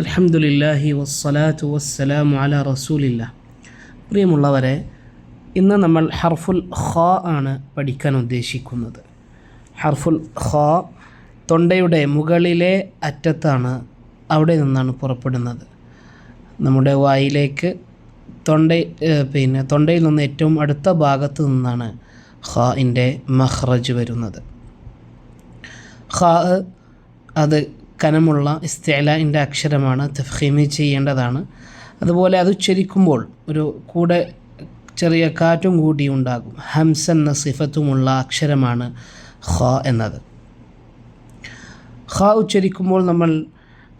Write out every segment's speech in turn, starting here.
അലഹമുല്ലാഹി വസ്സലാത്തു വസ്സലാമു അല റസൂലില്ല. പ്രിയമുള്ളവരെ ഇന്ന് നമ്മൾ ഹർഫുൽ ഖ ആണ് പഠിക്കാൻ ഉദ്ദേശിക്കുന്നത്. ഹർഫുൽ ഖ തൊണ്ടയുടെ മുകളിലെ അറ്റത്താണ് അവിടെ നിന്നാണ് പുറപ്പെടുന്നത്. നമ്മുടെ വായിലേക്ക് തൊണ്ട പിന്നെ തൊണ്ടയിൽ നിന്ന് ഏറ്റവും അടുത്ത ഭാഗത്ത് നിന്നാണ് ഖാഇന്റെ മഹ്റജ് വരുന്നത്. ഖാ അത് കനമുള്ള ഇസ്തേലിന്റെ അക്ഷരമാണ് തഫ്ഹീമി ചെയ്യേണ്ടതാണ്. അതുപോലെ അത് ഉച്ചരിക്കുമ്പോൾ ഒരു കൂടെ ചെറിയ കാറ്റും കൂടി ഉണ്ടാകും. ഹംസ എന്ന സിഫത്തുമുള്ള അക്ഷരമാണ് ഖ എന്നത്. ഖ ഉച്ചരിക്കുമ്പോൾ നമ്മൾ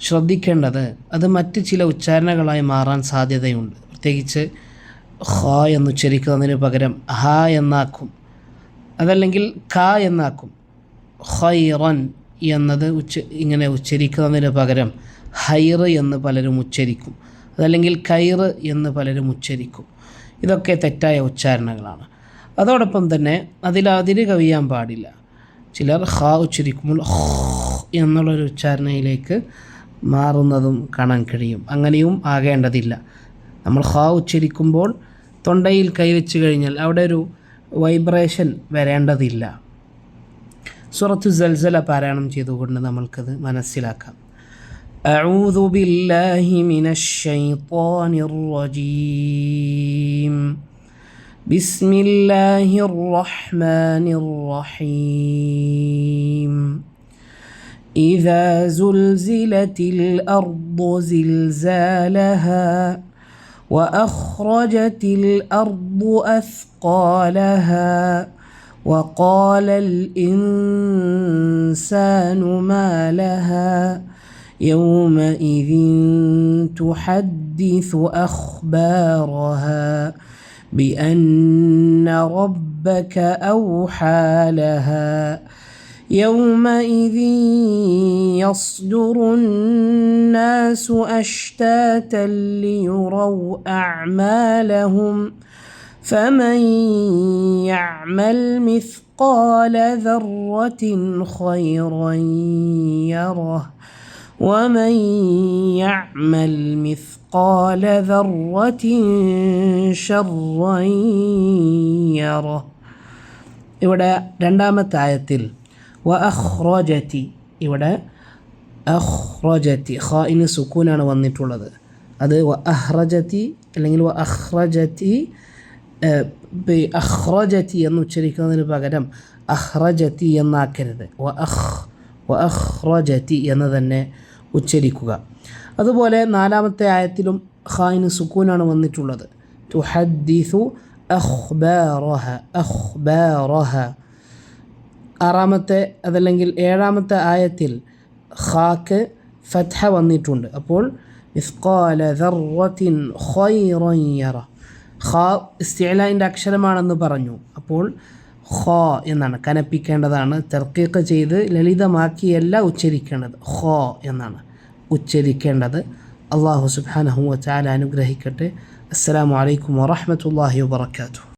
ശ്രദ്ധിക്കേണ്ടത് അത് മറ്റ് ചില ഉച്ചാരണകളായി മാറാൻ സാധ്യതയുണ്ട്. പ്രത്യേകിച്ച് ഖ എന്ന് ഉച്ചരിക്കുന്നതിന് പകരം ഹ എന്നാക്കും. അതല്ലെങ്കിൽ ക എന്നാക്കും. ഖൈറൻ എന്നത് ഉച്ച ഇങ്ങനെ ഉച്ചരിക്കുന്നതിന് പകരം ഹൈറ് എന്ന് പലരും ഉച്ചരിക്കും. അതല്ലെങ്കിൽ കൈറ് എന്ന് പലരും ഉച്ചരിക്കും. ഇതൊക്കെ തെറ്റായ ഉച്ചാരണങ്ങളാണ്. അതോടൊപ്പം തന്നെ അതിൽ അതിര് കവിയാൻ പാടില്ല. ചിലർ ഹ ഉച്ചരിക്കുമ്പോൾ എന്നുള്ളൊരു ഉച്ചാരണയിലേക്ക് മാറുന്നതും കാണാൻ കഴിയും. അങ്ങനെയും ആകേണ്ടതില്ല. നമ്മൾ ഹ ഉച്ചരിക്കുമ്പോൾ തൊണ്ടയിൽ കൈവച്ച് കഴിഞ്ഞാൽ അവിടെ ഒരു വൈബ്രേഷൻ വരേണ്ടതില്ല. സൂറത്തു സൽസല പാരായണം ചെയ്തുകൊണ്ട് നമ്മൾക്കത് മനസ്സിലാക്കാം أعوذ بالله من الشيطان الرجيم بسم الله الرحمن الرحيم إذا زلزلت الأرض زلزالها وأخرجت الأرض أثقالها وقال الإنسان ما لها يومئذ تحدث أخبارها بأن ربك أوحى لها يومئذ يصدر الناس أشتاتا ليروا أعمالهم ۖ فمن يعمل مثقال ذرة خيرا يره ومن يعمل مثقال ذرة شرا يره ഇവിടെ രണ്ടാമത്തെ ആയത്തിൽ വ അഹ്റോജത്തി ഇവിടെ അഹ്റോജത്തി ഖായിന് സുക്കൂനാണ് വന്നിട്ടുള്ളത് അത് വ അഹ്റജത്തി അല്ലെങ്കിൽ വ അഹ്റജത്തി അഹ്റജത്തി എന്ന് ഉച്ചരിക്കുന്നതിന് പകരം അഹ്റജത്തി എന്നാക്കരുത്. വ അഹ് വ അഹ്റജത്തി എന്ന് തന്നെ ഉച്ചരിക്കുക. അതുപോലെ നാലാമത്തെ ആയത്തിലും ഖായിന് സുക്കൂനാണ് വന്നിട്ടുള്ളത്. തുഹദ്ദിസു അഖ്ബാറഹ അഖ്ബാറഹ. ആറാമത്തെ അതല്ലെങ്കിൽ ഏഴാമത്തെ ആയത്തിൽ ഖാക്ക് ഫത്ഹ വന്നിട്ടുണ്ട്. അപ്പോൾ ദർവത്തിൻ ഖൈറൻ യറ. ഖ ഇസ്തിലാന്റെ അക്ഷരമാണെന്ന് പറഞ്ഞു. അപ്പോൾ ഖ എന്നാണ് കനപ്പിക്കേണ്ടതാണ്. തെർക്കീക്ക് ചെയ്ത് ലളിതമാക്കിയല്ല ഉച്ചരിക്കേണ്ടത്. ഖ എന്നാണ് ഉച്ചരിക്കേണ്ടത്. അള്ളാഹു സുബാനഹു വച്ചാൽ അനുഗ്രഹിക്കട്ടെ. അസ്സാം വലൈക്കും വാഹമത്തല്ലാഹി വാത്തു